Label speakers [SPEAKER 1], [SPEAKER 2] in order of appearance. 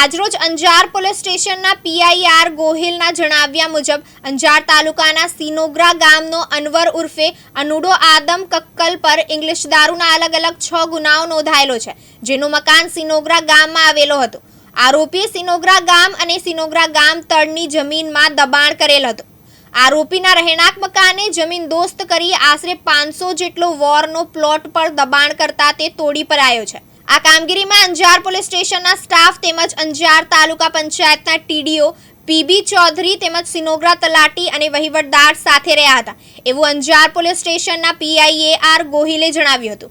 [SPEAKER 1] આજરોજ અંજાર પોલીસ સ્ટેશનના પીઆઈઆર ગોહિલના જણાવ્યા મુજબ, અંજાર તાલુકાના સિનોગ્રા ગામનો અનવર ઉર્ફે અનુડો આદમ કક્કલ પર ઇંગ્લિશ દારૂના અલગ અલગ છ ગુનાઓ નોંધાયેલો છે, જેનું મકાન સિનોગ્રા ગામમાં આવેલો હતો. આરોપીએ સિનોગ્રા ગામ અને સિનોગ્રા ગામ તળની જમીનમાં દબાણ કરેલ હતું. આરોપીના રહેણાંક મકાને જમીન દોસ્ત કરી આશરે પાંચસો જેટલો વોરનો પ્લોટ પર દબાણ કરતા તે તોડી પડાયો છે. આ કામગીરીમાં અંજાર પોલીસ સ્ટેશનના સ્ટાફ તેમજ અંજાર તાલુકા પંચાયતના ટીડીઓ પીબી ચૌધરી તેમજ સિનોગ્રા તલાટી અને વહીવટદાર સાથે રહ્યા હતા. એવું અંજાર પોલીસ સ્ટેશનના પીઆઈએ આર ગોહિલે જણાવ્યું હતું.